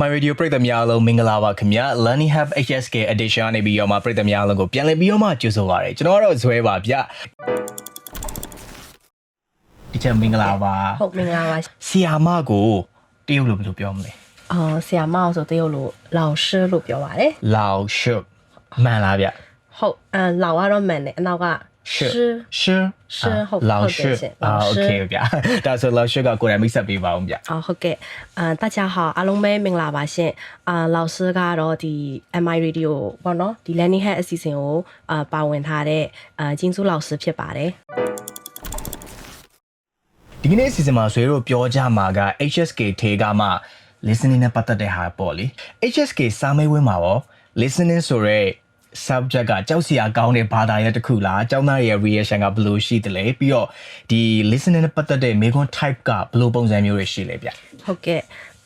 MI Radio ပရိသတ်များအားလုံးမင်္ဂလာပါခင်ဗျာ Learning Hub HSK Edition နေပြီးတော့မှပရိသတ်များအားလုံးကိုပြန်လည်ပြီးတော့မှကြိုဆိုပါရစေကျွန်တော်ကတော့ဇွဲပါဗျဒီချက်မင်္ဂလာပါဟုတ်မင်္ဂလာပါဆီယာမကိုတရုတ်လိုဘယ်လိုပြောမလဲအော်ဆရာမအောင်ဆိုတရုတ်လို့လောင်ရှလို့ပြောပါတယ်လောင်ရှုမှန်လားဗျဟုတ်အဲလောင်ကတော့မှန်တယ်အနောက်က 是是是老师啊，OK ဗျာ။ဒါဆို老师ကကိုယ်တိုင်မိတ်ဆက်ပေးပါအောင်ဗျ။အော်ဟုတ်ကဲ့။အာ大家好အားလုံးပဲမင်္ဂလာပါရှင်။အာ老师ကတော့ဒီ MI Radio ပေါ့နော်ဒီ Learning Hack အစီအစဉ်ကိုအာပါဝင်ထားတဲ့အာဂျင်းစု老师ဖြစ်ပါတယ်။ဒီကနေ့အစီအစဉ်မှာဆွေတို့ပြောကြမှာက HSK ထေကမှ listening နဲ့ပတ်သက်တဲ့ဟာပေါ့လေ HSK စာမေးပွဲမှာရော listening ဆိုရဲ subject ကကြောက်စရာကောင်းတဲ့ဘာသာရပ်တစ်ခုလားကျောင်းသားရဲ့ reaction ကဘယ်လိုရှိသလဲပြီးတော့ဒီ listening နဲ့ပတ်သက်တဲ့မေခွန်း type ကဘယ်လိုပုံစံမျိုးတွေရှိလဲဗျဟုတ်ကဲ့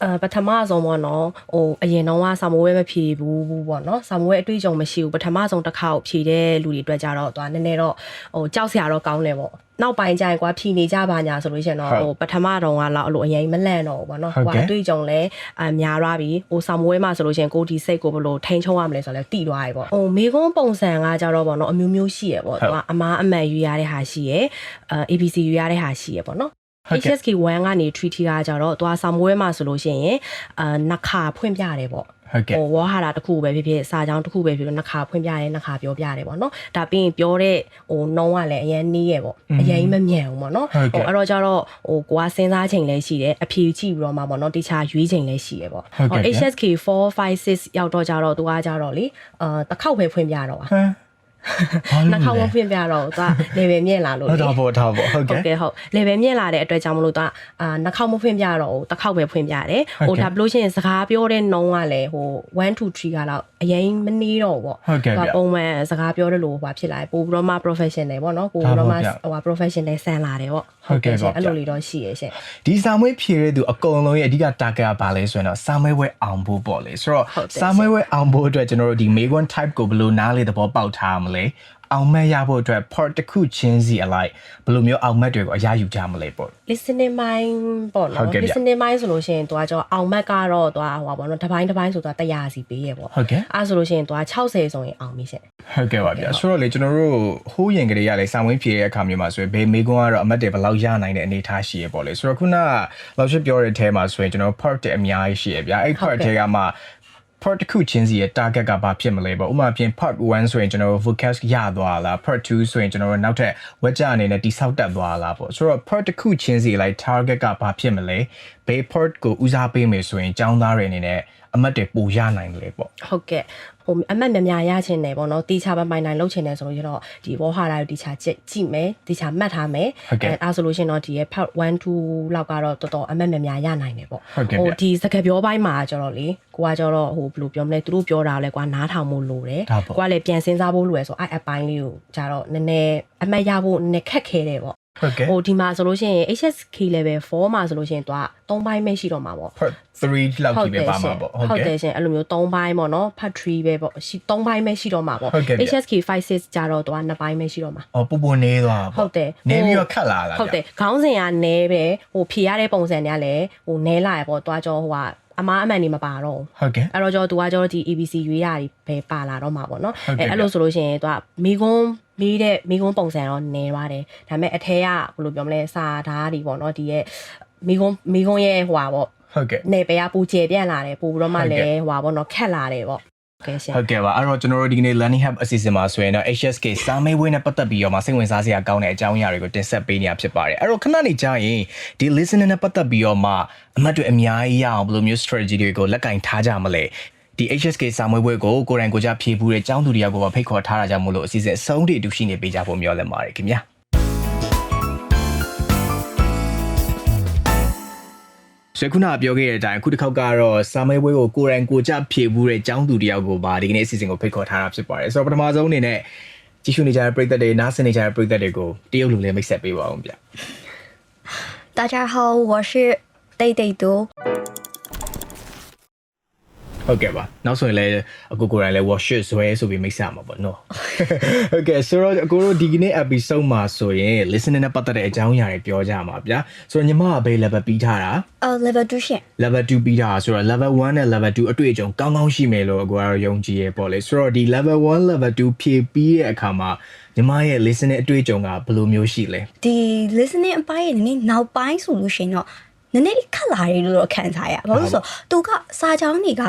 အဲပထမဆုံးပေါ့နော်ဟိုအရင်တော့ကစာမိုးဝဲမဖြေဘူးပေါ့နော်စာမိုးဝဲအတွေ့အကြုံမရှိဘူးပထမဆုံးတစ်ခါကိုဖြေတဲ့လူတွေအတွက်ကြတော့သွားနည်းနည်းတော့ဟိုကြောက်စရာတော့ကောင်းတယ်ပေါ့နောက်ပိုင်းကျရင်ကွာဖြီနေကြပါညာဆိုလို့ရှိရင်တော့ဟုတ်ဟိုပထမတော့ကတော့အဲ့လိုအရင်မလန့်တော့ဘူးပေါ့နော်ဟုတ်ကဲ့အတွေ့အကြုံလဲအများသွားပြီဟိုစာမိုးဝဲမှာဆိုလို့ရှိရင်ကိုယ်ဒီစိတ်ကိုဘယ်လိုထိန်းချုပ်ရမလဲဆိုတော့လဲတိသွားပြီပေါ့ဟိုမိကုန်းပုံစံကကြတော့ပေါ့နော်အမျိုးမျိုးရှိရပေါ့ဟုတ်သူကအမားအမှန်ယူရတဲ့ဟာရှိရအဲ ABC ယူရတဲ့ဟာရှိရပေါ့နော်ဟုတ်ကဲ့ HSK 1ကနေ treaty ကကြတော့သွားစာမွေးမှာဆိုလို့ရှိရင်အာနှခါဖွင့်ပြတယ်ပေါ့ဟုတ်ကဲ့ဟိုဝါဟာတာတစ်ခုပဲဖြစ်ဖြစ်စာကြောင်းတစ်ခုပဲဖြစ်ဖြစ်နှခါဖွင့်ပြတယ်နှခါပြောပြတယ်ပေါ့နော်ဒါပြီးရင်ပြောတဲ့ဟိုနှုံးကလည်းအရင်နီးရပေါ့အရင်မမြန်ဘူးပေါ့နော်ဟုတ်ကဲ့အဲ့တော့ကြတော့ဟိုကိုကစဉ်းစားချိန်လည်းရှိတယ်အဖြေကြည့်ပြီးတော့မှပေါ့နော်တခြားရွေးချိန်လည်းရှိရပေါ့ဟုတ်ကဲ့ဗျ HSK 4 5 6ရောက်တော့ကြတော့သူကကြတော့လေအာတစ်ခေါက်ပဲဖွင့်ပြတော့ပါဟမ်ဘာ နှခါလို့ဝဖွင့်ပြတော့သူက level မြင့်လာလို့လဲလေတော့ပေါ့တော့ပေါ့ဟုတ်ဟုတ်ကဲ့ကဲ့ဟုတ် level မြင့်လာတဲ့အတွက်ကြောင့်မလို့တော့အာနှစ်ခေါက်မဖွင့်ပြတော့ဘူးတစ်ခေါက်ပဲဖွင့်ပြတယ်ဟုတ်ဟိုကဲ့ဒါဘလို့ရှိရင်စကားပြောတဲ့နှုံးကလည်းဟို1 2 3ကတော့အရင်မနေတော့ဘူးပေါ့ဟုတ်ကဲ့ဗျသူပုံမှန်စကားပြောတဲ့လိုဟိုဖြစ်လာတယ်ပို့ပြီးတော့မှ professional ပေါ့နော်ပို့ပြီးတော့မှဒါပေါ့ဗျဟိုဟာ professional ဆန်လာတယ်ပေါ့ဟုတ်ကဲ့ရှင်ပေါ့ဗျ အဲ့လိုလေးတော့ရှိရရှင်ဒီစာမွေးဖြေတဲ့သူအကုန်လုံးရဲ့အဓိက target ကဘာလဲဆိုရင်တော့စာမွေးဝဲအောင်ဖို့ပေါ့လေဆိုတော့ဟုတ်တယ် စာမွေးဝဲအောင်ဖို့အတွက်ကျွန်တော်တို့ဒီ Megon type ကိုဘယ်လိုနားလေသဘောပေါက်ထားမလဲအောင်မဲ့ရဖို့အတွက် part တစ်ခုချင်းစီအလိုက်ဘယ်လိုမျိုးအောင်မဲ့တွေကိုအရယူကြမလဲပေါ့ listening mind ပေါ့ဟုတ်နော်ကဲ့ဗျ listening mind ဆိုလို့ရှိရင်သူကကြောအောင်မက်ကတော့သူကဟိုပါပေါ့နော်တစ်ပိုင်းတစ်ပိုင်းဆိုတော့100စီပေးရပေါ့ဟုတ်ကဲ့အဲ့ဆိုလို့ရှိရင်သူက60ဆိုရင်အောင်ပြီရှင်ဟုတ်ကဲ့ပါဗျာဆိုတော့လေကျွန်တော်တို့ဟိုးရင်ကလေးရလေစာမွေးဖြေတဲ့အခါမျိုးမှာဆိုရင်ဘေးမေကွန်းကတော့အမတ်တွေဘယ်လောက်ရနိုင်တဲ့အနေအထားရှိရပေါ့လေဆိုတော့ခုနကလောက်ရှိပြောတဲ့အထဲမှာဆိုရင်ကျွန်တော် part တွေအများကြီးရှိရဗျာအဲ့ part တွေကမှ part တစ်ခုချင်းစီရဲ့ target ကဘာဖြစ်မလဲပေါ့ဥပမာပြင် part 1ဆိုရင်ကျွန်တော်တို့ vocab ရသွားလား part 2ဆိုရင်ကျွန်တော်တို့နောက်ထပ်ဝက်ကြအနေနဲ့တိဆောက်တက်သွားလားပေါ့ဆိုတော့ part တစ်ခုချင်းစီလိုက် target ကဘာဖြစ်မလဲဘေး part ကိုဦးစားပေးမယ်ဆိုရင်ចောင်းသားတွေအနေနဲ့ အမတ်တွေပိုရနိုင်တယ်ပေါ့ဟုတ်ကဲ့ဟိုအမတ်များများရချင်တယ်ပေါ့နော်တီချာပိုင်ပိုင်နိုင်လုပ်ချင်တယ်ဆိုလို့ရတော့ဒီဘောဟာရာကိုတီချာကြည့်ကြည့်မယ်တီချာမှတ်ထားမယ်ဟုတ်ကဲ့အဲဒါဆိုလို့ရှရင်တော့ဒီရဲ့ part 1 2လောက်ကတော့တော်တော်အမတ်များများရနိုင်တယ်ပေါ့ဟုတ်ကဲ့ဗျဒီစကားပြောပိုင်းမှာကျတော့လေကိုကကျတော့ဟိုဘယ်လိုပြောမလဲသူတို့ပြောတာလဲကွာနားထောင်ဖို့လိုတယ်ဒါပေါ့ကိုကလည်းပြန်စဉ်းစားဖို့လိုရယ်ဆိုအဲ့အပိုင်းလေးကိုကျတော့နည်းနည်းအမတ်ရဖို့နည်းနည်းခက်ခဲတယ်ပေါ့ ဟုတ်ကဲ့ဟိုဒီမှာဆိုလို့ရှိရင် HSK level 4မှာဆိုလို့ရှိရင်သူက3ပိုင်းပဲရှိတော့မှာပေါ့ part 3လောက်ကြီးပဲပါမှာပေါ့ဟုတ်ဟုတ်ကဲ့တယ်ရှင်အဲ့လိုမျိုး3ပိုင်းပေါ့နော် part 3ပဲပေါ့ရှိ3ပိုင်းပဲရှိတော့မှာပေါ့ဟုတ်ကဲ့ဗျ HSK 5 6ကြတော့သူက2ပိုင်းပဲရှိတော့မှာအော်ပူပူနေသွားပေါ့ဟုတ်တယ်နေပြီးဟိုတော့ခတ်လာလားဟုတ်တယ်ခေါင်းစဉ်ကနဲပဲဟိုဖြေရတဲ့ပုံစံတွေကလည်းဟိုနဲလာရပေါ့တွားကြောဟိုက အမားအမှန်နေမပါတော့ဘူးဟုတ်ကဲ့အဲ့တော့ကျော်သူကကျော်ဒီ ABC ရွေးရတွေပဲပါလာတော့မှာပေါ့နော်ဟုတ်ကဲ့အဲ့အဲ့လိုဆိုလို့ရှိရင်သူကမိကုန်းမိတဲ့မိကုန်းပုံစံတော့နေသွားတယ်ဒါပေမဲ့အထဲကဘယ်လိုပြောမလဲစာဓာတ်တွေပေါ့နော်ဒီရဲ့မိကုန်းမိကုန်းရဲ့ဟိုပါပေါ့ဟုတ်ကဲ့နေပယ်ကပူကျဲပြန့်လာတယ်ပူပြီးတော့မှဟုတ်လကဲ့ည်းဟိုပါပေါ့နော်ခက်လာတယ်ပေါ့ ကဲရှင်ဟုတ်ကဲ့ပါအဲ့တော့ကျွန်တော်တို့ဒီကနေ့ learning hub အစီအစဉ်မှာဆိုရင်တော့ HSK စာမေးပွဲနဲ့ပတ်သက်ပြီးတော့မှစိတ်ဝင်စားစရာကောင်းတဲ့အကြောင်းအရာတွေကိုတင်ဆက်ပေးနေတာဖြစ်ပါတယ်အဲ့တော့ခဏနေကြာရင်ဒီ listening နဲ့ပတ်သက်ပြီးတော့မှအမှတ်တွေအများကြီးရအောင်ဘယ်လိုမျိုး strategy တွေကိုလက်ကင်ထားကြမလဲဒီ HSK စာမေးပွဲကိုကိုယ်တိုင်ကိုယ်ကြဖြေဘူးတဲ့ကျောင်းသူတယောက်ကိုပါဖိတ်ခေါ်ထားတာကြောင့်မို့လို့အစီအစဉ်အဆုံးထိအတူရှိနေပေးကြဖို့မျှော်လင့်ပါတယ်ခင်ဗျာ ဆွေခုနကပြောခဲ့တဲ့အတိုင်းအခုတစ်ခေါက်ကတော့စာမေးပွဲကိုကိုယ်တိုင်ကိုယ်ကြဖြေဘူးတဲ့ကျောင်းသူတယောက်ကိုပါဒီကနေ့အစီအစဉ်ကိုဖိတ်ခေါ်ထားတာဖြစ်ပါတယ်ဆိုတော့ပထမဆုံးအနေနဲ့ကြည့်ရှုနေကြတဲ့ပရိသတ်တွေနားဆင်နေကြတဲ့ပရိသတ်တွေကိုတရုတ်လူလေးမိတ်ဆက်ပေးပါအောင်ဗျ 大家好，我是贝贝读。 ဟုတ်ကဲ့ပါနောက်ဆိုရင်လည်းအကိုကိုယ်တိုင်လည်း workshop ဇွဲဆိုပြီးမိတ်ဆက်မှာပေါ့နော်ဟုတ်ကဲ့ဆိုတော့အကိုတို့ဒီကနေ့ episode မှာဆိုရင် listening နဲ့ပတ်သက်တဲ့အကြောင်းအရာတွေပြောကြမှာဗျာဆိုတော့ညီမကဘယ် level ပြီးထားတာအော် level 2ရှင် level 2ပြီးတာဆိုတော့ level 1နဲ့ level 2အတွေ့အကြုံကောင်းကောင်းရှိမယ်လို့အကိုကတော့ယုံကြည်ရပေါ့လေဆိုတော့ဒီ level 1 level 2ဖြည့်ပြီးတဲ့အခါမှာညီမရဲ့ listening အတွေ့အကြုံကဘယ်လိုမျိုးရှိလဲဒီ listening အပိုင်းရဲ့နည်းနည်းနောက်ပိုင်းဆိုလို့ရှိရင်တော့ နည်းနည်းလေးခက်လာတယ်လို့တော့ခံစားရဘာလို့လဲဆိုတော့သူကစာချောင်းတွေက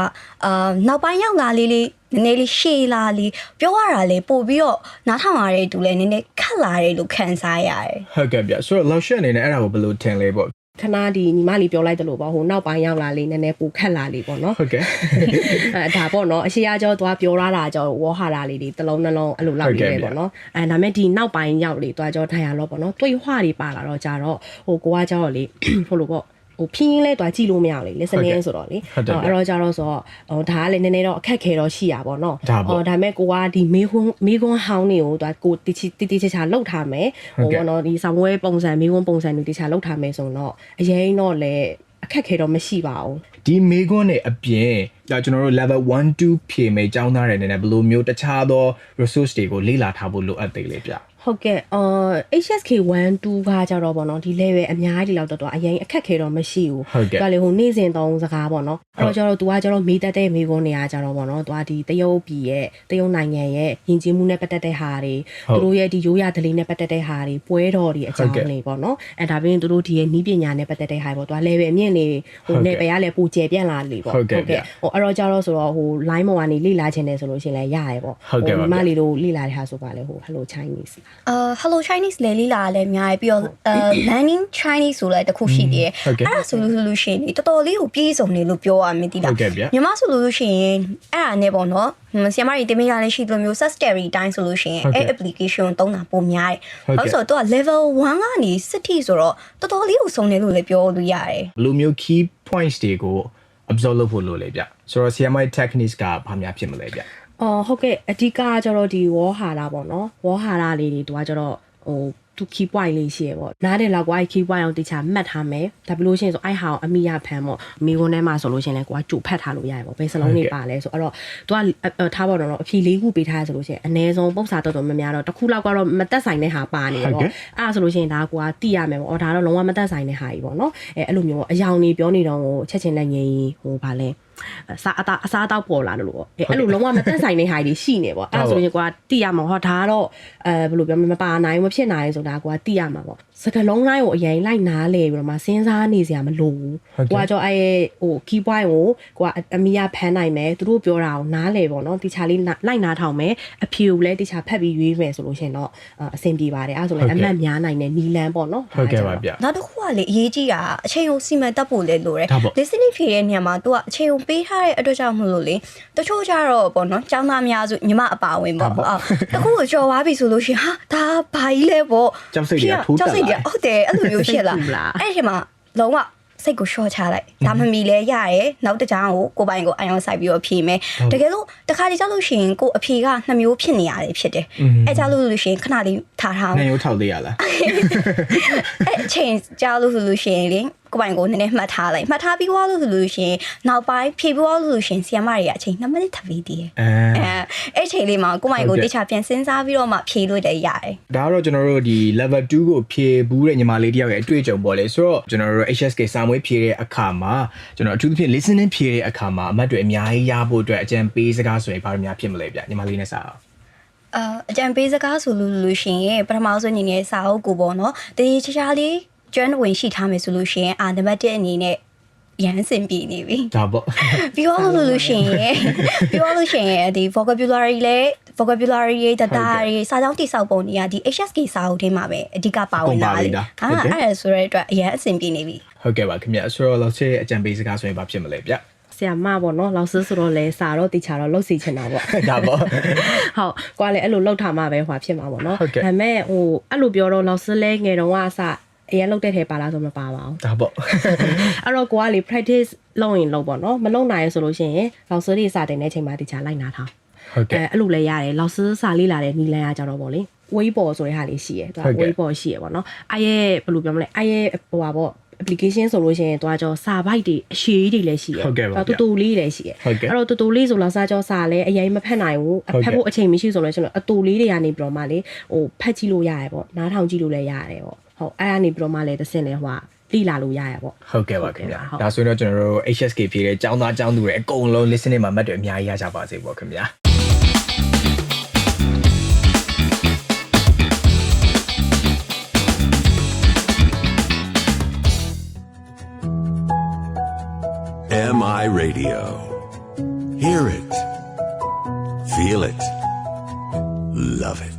အာနောက်ပိုင်းရောက်လာလေးလေးနည်းနည်းလေးရှေ့လာလေးပြောရတာလေပို့ပြီးတော့နားထောင်ရတဲ့သူလည်းနည်းနည်းခက်လာတယ်လို့ခံစားရတယ်ဟုတ်ကဲ့ဗျဆိုတော့ lotion အနေနဲ့အဲ့ဒါကိုဘယ်လိုထင်လဲပေါ့ခဏဒီညီမလေးပြောလိုက်တယ်လို့ပေါ့ဟိုနောက်ပိုင်းရောက်လာလေးနည်းနည်းပိုခက်လာလေးပေါ့နော်ဟုတ်ကဲ့အဲဒါပေါ့နော်အရှိရကျော်သွားပြောရတာကျော်ဝေါ်ဟာလာလေးတွေတစ်လုံးနှလုံးအဲ့လိုလောက်လေးပဲပေါ့နော်အဲဒါမဲ့ဒီနောက်ပိုင်းရောက်လေသွားကျော်ထိုင်ရတော့ပေါ့နော်တွေးဟွာတွေပါလာတော့ကြတော့ဟိုကိုကကျော်လေဟိုလိုပေါ့ ဟိုဖြင်းရင်းလဲတွာကြည့်လို့မရဘူးလေ listening ဆိုတော့လေအဲ့တော့ကြတော့ဆိုတော့ဟိုဒါကလည်းနည်းနည်းတော့အခက်ခဲတော့ရှိရပါတော့နော်ဒါမဲ့ကိုကဒီမေးခွန်းမေးခွန်းဟောင်းတွေကိုတွာကိုတီတီတီချာချာလောက်ထားမယ်ဟိုပေါ့နော်ဒီဆောင်ဝဲပုံစံမေးခွန်းပုံစံတွေတီချာလောက်ထားမယ်ဆိုတော့အရင်တော့လည်းအခက်ခဲတော့မရှိပါဘူးဒီမေကွန်းနဲ့အပြင်ဒါကျွန်တော်တို့ level 1 2ဖြည့်မယ်ကျောင်းသားတွေအနေနဲ့ဘယ်လိုမျိုးတခြားသော resource တွေကိုလေ့လာထားဖို့လိုအပ်သေးလဲဗျ ဟုတ်ကဲ့အော် HSK 1 2ကကြတော့ဗောနော်ဒီ level အများကြီးလောက်တော့တော့အရင်အခက်ခဲတော့မရှိဘူး ဟုတ်ကဲ့ သူကလေဟိုနေ့စဉ်သုံးစကားဗောနော်အဲ့တော့ကျတော့ तू ကကျတော့မေးတတ်တဲ့မေးခွန်းတွေကကြတော့ဗောနော် तू ကဒီတရုတ်ပြည်ရဲ့တရုတ်နိုင်ငံရဲ့ယဉ်ကျေးမှုနဲ့ပတ်သက်တဲ့ဟာတွေသူတို့ရဲ့ဒီရိုးရာဓလေ့နဲ့ပတ်သက်တဲ့ဟာတွေပွဲတော်တွေအကြောင်းလေးဗောနော်အဲ့ဒါပြင်သူတို့ဒီရဲ့နီးပညာနဲ့ပတ်သက်တဲ့ဟာတွေဗော तू က level အမြင့်လေးဟို level ကလည်းပိုကျယ်ပြန့်လာလေဗော ဟုတ်ကဲ့ဗျ ဟိုအဲ့တော့ကျတော့ဆိုတော့ဟို line ပေါ်ကနေလေ့လာခြင်းတယ်ဆိုလို့ရှိရင်လည်းရတယ်ဗော ဟုတ်ကဲ့ပါဗျ မလေးတို့လေ့လာတဲ့ဟာဆိုပါလေဟို hello chinese အာ hello chinese လေလေးလာလည်းအများကြီးပြီးတော့အာ learning chinese ဆိုလည်းတစ်ခုရှိသေးတယ်ဟုတ်ကဲ့အဲ့ဒါဆိုလို့ဆိုလို့ရှိရင်လေတော်တော်လေးကိုပြည့်စုံနေလို့ပြောရမယ်တိဟုလားတ်ကဲ့ဗျညီမဆိုလို့ရှိရင်အဲ့ဒါနဲ့ပေါ့နော်ဟိုဆီယမတွေတင်ပေးရလည်းရှိသလိုမျိုး set story တိုင်းဆိုလို့ရှိရင်ဟုတ်ကဲ့အဲ့ application ကိုသုံးတာပုံများတယ်ဟုတ်ကဲ့အဲ့ဆိုတော့သူက level 1ကနေ7ထိဆိုတော့တော်တော်လေးကိုစုံတယ်လို့လည်းပြောလို့ရတယ်ဘယ်လိုမျိုး key points တွေကို absorb လုပ်ဖို့လိုလဲဗျဆိုတော့ CMI techniques ကဘာများဖြစ်မလဲဗျ အော်ဟုတ်ကဲ့အဓိကကျတော့ဒီဝေါ်ဟာလာပေါ့နော်ဝေါ်ဟာလာလေးတွေတွားကျတော့ဟိုသူ key point လေးရှိရပေါ့နားတယ်လောက်ကွာ key point အောင်တခြားမှတ်ထားမယ်ဒါပြီးလို့ရှိရင်ဆိုအိုက်ဟာအောင်အမိရဖမ်းပေါ့မိခွန်းထဲမှာဆိုလို့ရှိရင်လည်းကိုကကြိုဖတ်ထားလို့ရတယ်ပေါ့ဘယ်စလုံးတွေပါလဲဆိုအဲ့တော့သူကအဲ့ထားပေါ့နော်အဖြေလေးခုပေးထားရဆိုလို့ရှိရင်အ ਨੇ ဆုံးပုံစံတော်တော်များများတော့တစ်ခုလောက်ကတော့မသက်ဆိုင်တဲ့ဟာပါနေပေါ့အဲ့ဒါဆိုလို့ရှိရင်ဒါကိုကတိရမယ်ပေါ့အော်ဒါတော့လုံးဝမသက်ဆိုင်တဲ့ဟာကြီးပေါ့နော်အဲအဲ့လိုမျိုးပေါ့အယောင်နေပြောနေတော့ဟိုချက်ချင်းလက်ငင်းဟိုဗာလဲ အစားအသားအစားအသောက်ပေါ်လာလို့ပေါ့အဲအဲ့လိုလုံးဝမတက်ဆိုင်တဲ့ဟာတွေရှိနေပေါ့အဲ့ဒါဆိုရင်ကွာတိရမှာဟောဒါကတော့အဲဘယ်လိုပြောမလဲမပါနိုင်ဘူးမဖြစ်နိုင်ဘူးဆိုတာကွာတိရမှာပေါ့စကလုံးတိုင်းကိုအရင်လိုက်နားလေပြီးတော့မှစဉ်းစားနေစရာမလိုဘူးကွာကြောအဲဟို key point ကိုကွာအမီးရဖမ်းနိုင်မယ်သူတို့ပြောတာကိုနားလေပေါ့နော်တိချာလေးလိုက်နားထောင်မယ်အဖြူကိုလည်းတိချာဖက်ပြီးရွေးမယ်ဆိုလို့ရှင်တော့အဆင်ပြေပါတယ်အဲ့ဒါဆိုလည်းအမှတ်များနိုင်တဲ့နီလန်ပေါ့နော်ဟုတ်ကဲ့ပါဗျနောက်တစ်ခုကလေအရေးကြီးတာအချိန်ကိုစီမံတက်ဖို့လေလိုတယ်ဒါပေါ့ listening ဖြေတဲ့နေရာမှာ तू ကအချိန်ကိုပေးထားတဲ့အတွက်ကြောင့်မလို့လေတချို့ကြတော့ပေါ့နော်ចောင်းသားများစုညီမအပါဝင်ပေါ့အော်တခုကိုကြော်သွားပြီဆိုလို့ရှိရင်ဟာဒါဘာကြီးလဲပေါ့ကြောက်စိတ်တွေကထိုးတက်ကြောက်စိတ်တွေလာဟုတ်တယ်အဲ့လိုမျိုးဖြစ်လာဟုတ်လားအဲ့ဒီမှာလုံးဝစိတ်ကိုရှော့ချလိုက်ဒါမှမီလဲရတယ်နောက်တစ်ကြောင်းကိုကိုယ်ပိုင်ကိုအယုံဆိုင်ပြီးတော့ဖြေမယ်တကယ်လို့တခါတည်းကြောက်လို့ရှိရင်ကိုအဖြေကနှစ်မျိုးဖြစ်နေရတယ်ဖြစ်တယ်အဲ့ကြောက်လို့လို့ရှိရင်ခဏလေးထားထားအောင်နေရိုးထောက်သေးရလားအဲ့အချိန်ကြာလို့ဆိုလို့ရှိရင်လေ ကိုယ်ပိုင်ကိုနည်းနည်းမှတ်ထားလိုက်မှတ်ထားပြီးသွားလို့ဆိုလို့ရှိရင်နောက်ပိုင်းဖြေပြီးသွားလို့ဆိုရှင်ဆီယမတွေကအချိန်2မိနစ်ထပ်ပြီးတည်အဲအဲအဲ့အချိန်လေးမှာကိုယ်ပိုင်ကိုတခြားပြန်စဉ်းစားပြီးတော့မှဖြေလို့တည်းရတယ်ဒါကတော့ကျွန်တော်တို့ဒီ level 2ကိုဖြည့်ဘူးတဲ့ညီမလေးတယောက်ရဲ့အတွေ့အကြုံပေါ့လေဆိုတော့ကျွန်တော်တို့ HSK စာမွေးဖြည့်တဲ့အခါမှာကျွန်တော်အထူးသဖြင့် listening ဖြည့်တဲ့အခါမှာအမှတ်တွေအများကြီးရဖို့အတွက်အကြံပေးစကားဆိုရင်ဘာလို့များဖြစ်မလဲဗျညီမလေးနဲ့စာအောင်အာအကြံပေးစကားဆိုလို့လို့ရှိရင်ပထမဆုံးအနေနဲ့စာအုပ်ကိုပေါ့နော်တရေချာချာလေး ကျွမ်းဝင်ရှိထားမယ်ဆိုလို့ရှိရင်အာနံပါတ်1အနေနဲ့ရမ်းစင်ပြေနေပြီဒါပေါ့ပြီးတော့လို့လို့ရှိရင်ပြီးတော့လို့ရှိရင်ဒီ vocabulary လဲ vocabulary ရေး data ရေးစာကြောင်းတိစောက်ပုံတွေကဒီ HSK စာအုပ်ထဲမှာပဲအဓိကပါဝင်တာလေအာအဲ့ဒါဆိုရတဲ့အတွက်အရင်အဆင်ပြေနေပြီဟုတ်ကဲ့ပါခင်ဗျဆိုတော့လောက်ချေအကြံပေးစကားဆိုရင်ဘာဖြစ်မလဲဗျဆရာမပေါ့နော်လောက်ဆဆိုတော့လဲစာတော့တိချာတော့လှုပ်စီချင်တာပေါ့ဒါပေါ့ဟုတ်ကွာလေအဲ့လိုလှုပ်ထားမှပဲဟွာဖြစ်မှာပေါ့နော်ဟုတ်ကဲ့ဒါပေမဲ့ဟိုအဲ့လိုပြောတော့လောက်ဆလဲငယ်တော့ကအစ အရင်လှုပ်တဲ့ထဲပါလားဆိုမပါပါဘူးဒါပေါ့အဲ့တော့ကိုကလေ practice လုပ်ရင်လုပ်ပေါ့နော်မလုပ်နိုင်ရဆိုလို့ရှိရင်လောက်ဆတွေစာတင်တဲ့အချိန်မှာတိချာလိုက်နာထားဟုတ်ကဲ့အဲအဲ့လိုလဲရတယ်လောက်ဆစာလေးလာတဲ့နီလန်ကကြတော့ပေါ့လေဝေးပေါ်ဆိုတဲ့ဟာလေးရှိရယ်သူကဟုတ်ကဲ့ဝေးပေါ်ရှိရယ်ပေါ့နော်အဲ့ရဲ့ဘယ်လိုပြောမလဲအဲ့ရဲ့ဟိုပါပေါ့ application ဆိုလို့ရှိရင်သွားကြောစာဘိုက်တွေအရှိကြီးတွေလည်းရှိရဟုတ်ကဲ့ပါဗျာတူတူလေးတွေလည်းရှိရဟုတ်ကဲ့အဲ့တော့တူတူလေးဆိုတော့စာကြောစာလည်းအရင်မဖတ်နိုင်ဘူးဟုတ်ဖကဲ့တ်ဖို့အချိန်မရှိဆိုလို့ရှိရင်အတူလေးတွေကနေပြီးတော့မှလေဟိုဖတ်ကြည့်လို့ရတယ်ပေါ့နားထောင်ကြည့်လို့လည်းရတယ်ပေါ့ ဟုတ်အဲ့ဒါနေပြီးတော့မှလည်းတစ်စင်လည်းဟိုကလိလာလို့ရရပေါ့ဟုတ်ကဲ့ပါခင်ဗျာဟုတ်ဒါဆိုရင်တော့ကျွန်တော်တို့ HSK ဖြေတဲ့ចောင်းသားចောင်းသူတွေအကုန်လုံး listening မှာမှတ်တွေအများကြီးရကြပါစေပေါ့ခင်ဗျာ MI Radio. Hear it. Feel it. Love it.